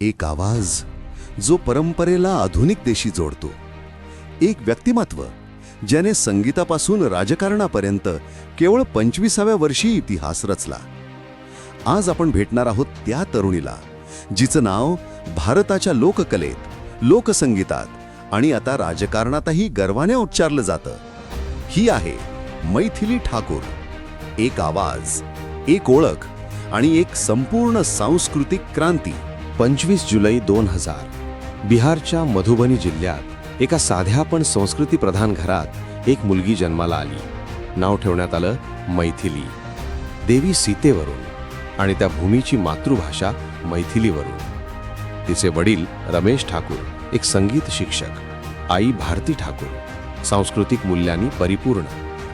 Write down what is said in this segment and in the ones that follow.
एक आवाज जो परंपरेला आधुनिक देशी जोडतो. एक व्यक्तिमत्व ज्याने संगीतापासून राजकारणापर्यंत केवळ पंचवीसाव्या वर्षी इतिहास रचला. आज आपण भेटणार आहोत त्या तरुणीला जिचं नाव भारताच्या लोककलेत लोकसंगीतात आणि आता राजकारणातही गर्वाने उच्चारलं जातं. ही आहे मैथिली ठाकूर. एक आवाज एक ओळख आणि एक संपूर्ण सांस्कृतिक क्रांती. पंचवीस जुलै दोन हजार. बिहारच्या मधुबनी जिल्ह्यात एका साध्या पण संस्कृतीप्रधान घरात एक मुलगी जन्माला आली. नाव ठेवण्यात आलं मैथिली. देवी सीतेवरून आणि त्या भूमीची मातृभाषा मैथिलीवरून. तिचे वडील रमेश ठाकूर एक संगीत शिक्षक आई भारती ठाकूर सांस्कृतिक मूल्यांनी परिपूर्ण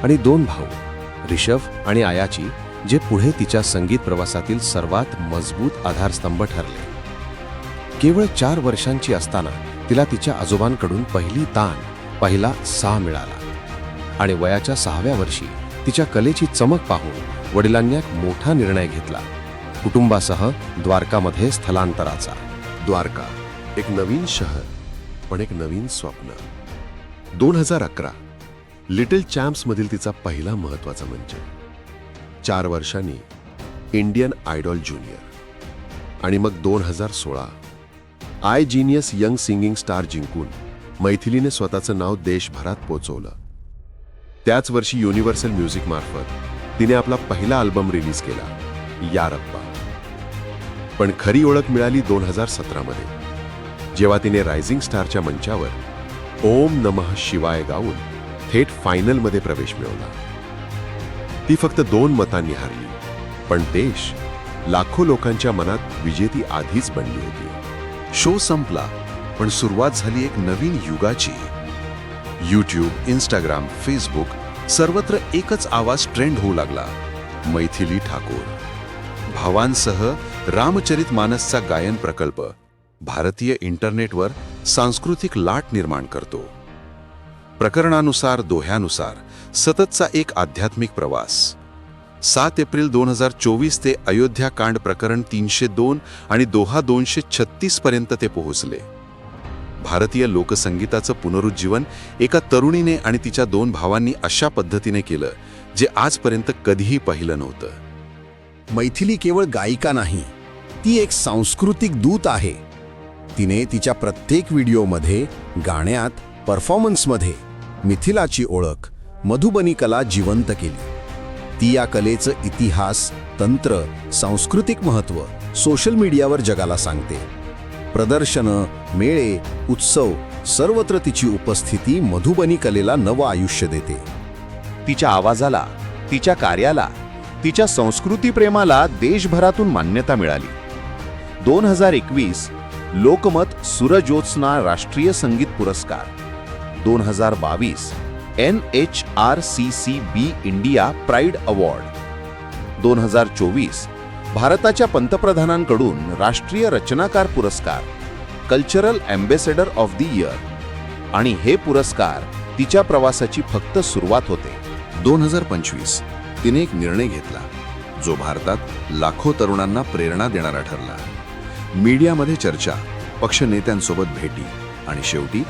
आणि दोन भाऊ रिषभ आणि आयाची जे पुढे तिच्या संगीत प्रवासातील सर्वात मजबूत आधारस्तंभ ठरले. केवळ चार वर्षांची असताना तिला तिच्या आजोबांकडून पहिली तान पहिला सा मिळाला. आणि वयाच्या सहाव्या वर्षी तिच्या कलेची चमक पाहून वडिलांनी एक मोठा निर्णय घेतला. कुटुंबासह द्वारकामध्ये स्थलांतराचा. द्वारका एक नवीन शहर पण एक नवीन स्वप्न. दोन हजार अकरा लिटिल चॅम्प्समधील तिचा पहिला महत्त्वाचा मंच. चार वर्षांनी इंडियन आयडॉल ज्युनियर. आणि मग दोन हजार सोळा I genius young singing star जिंकून मैथिलीने स्वतःचं नाव देशभरात पोचवलं. त्याच वर्षी युनिव्हर्सल म्युझिक मार्फत तिने आपला पहिला अल्बम रिलीज केला यारप्पा. पण खरी ओळख मिळाली दोन हजार सतरामध्ये जेव्हा तिने रायझिंग स्टारच्या मंचावर ओम नमः शिवाय गाऊन थेट फायनलमध्ये प्रवेश मिळवला. ती फक्त दोन मतांनी हारली पण देश लाखो लोकांच्या मनात विजेती आधीच बनली होती. शो संपला पण सुरुवात झाली एक नवीन युगाची. यूट्यूब इंस्टाग्राम फेसबुक सर्वत्र एकच आवाज ट्रेंड होऊ लागला मैथिली ठाकूर. भावांसह रामचरित मानसचा गायन प्रकल्प भारतीय इंटरनेटवर सांस्कृतिक लाट निर्माण करतो. प्रकरणानुसार दोह्यानुसार सततचा एक आध्यात्मिक प्रवास. सात एप्रिल दोन हजार चोवीस ते अयोध्या कांड प्रकरण तीनशे दोन आणि दोहा दोनशे छत्तीस पर्यंत ते पोहोचले. भारतीय लोकसंगीताचं पुनरुज्जीवन एका तरुणीने आणि तिच्या दोन भावांनी अशा पद्धतीने केलं जे आजपर्यंत कधीही पाहिलं नव्हतं. मैथिली केवळ गायिका नाही ती एक सांस्कृतिक दूत आहे. तिने तिच्या प्रत्येक व्हिडिओमध्ये गाण्यात परफॉर्मन्समध्ये मिथिलाची ओळख मधुबनी कला जिवंत केली. ती या कलेचं इतिहास तंत्र सांस्कृतिक महत्त्व सोशल मीडियावर जगाला सांगते. प्रदर्शनं मेळे उत्सव सर्वत्र तिची उपस्थिती मधुबनी कलेला नवं आयुष्य देते. तिच्या आवाजाला तिच्या कार्याला तिच्या संस्कृतीप्रेमाला देशभरातून मान्यता मिळाली. दोन हजार एकवीस लोकमत सुरज्योत्सना राष्ट्रीय संगीत पुरस्कार. दोन हजार बावीस N H R C C B India pride award दोन हजार चोवीस भारताच्या पंतप्रधानांकडून राष्ट्रीय रचनाकार पुरस्कार cultural ambassador of the year आणि हे पुरस्कार तिच्या प्रवासाची फक्त सुरुवात होते. दोन हजार पंचवीस तिने एक निर्णय घेतला जो भारतात लाखो तरुणांना प्रेरणा देणारा ठरला. मीडियामध्ये चर्चा पक्षनेत्यांसोबत भेटी आणि शेवटी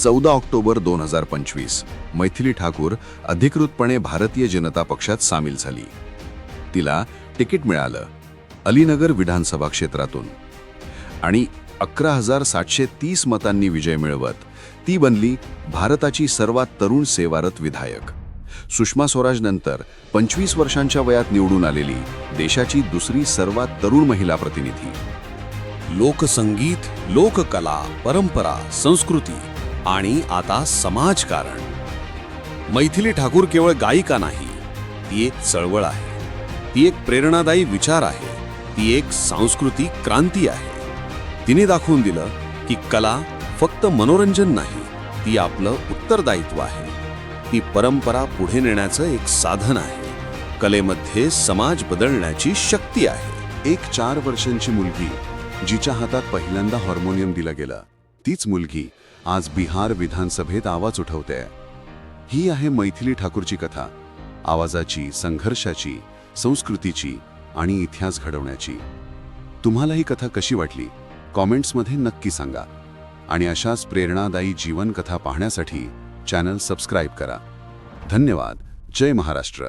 चौदा ऑक्टोबर दोन हजार पंचवीस मैथिली ठाकूर अधिकृतपणे भारतीय जनता पक्षात सामील झाली. तिला तिकीट मिळालं अलीनगर विधानसभा क्षेत्रातून. आणि अकरा हजार सातशे तीस मतांनी विजय मिळवत ती बनली भारताची सर्वात तरुण सेवारत विधायक. सुषमा स्वराजनंतर पंचवीस वर्षांच्या वयात निवडून आलेली देशाची दुसरी सर्वात तरुण महिला प्रतिनिधी. लोकसंगीत लोककला परंपरा संस्कृती आणि आता समाजकारण. मैथिली ठाकूर केवळ गायिका नाही ती एक चळवळ आहे. ती एक प्रेरणादायी विचार आहे. ती एक सांस्कृतिक क्रांती आहे. तिने दाखवून दिलं की कला फक्त मनोरंजन नाही ती आपलं उत्तरदायित्व आहे. ती परंपरा पुढे नेण्याचं एक साधन आहे. कलेमध्ये समाज बदलण्याची शक्ती आहे. एक चार वर्षांची मुलगी जिच्या हातात पहिल्यांदा हार्मोनियम दिला गेला. तीच मुलगी आज बिहार विधानसभेत आवाज उठवते. ही आहे मैथिली ठाकूरची कथा. आवाजाची संघर्षाची संस्कृतीची आणि इतिहास घडवण्याची. तुम्हाला ही कथा कशी वाटली? कॉमेंट्समध्ये नक्की सांगा. आणि अशाच प्रेरणादायी जीवनकथा पाहण्यासाठी चॅनल सबस्क्राईब करा. धन्यवाद. जय महाराष्ट्र.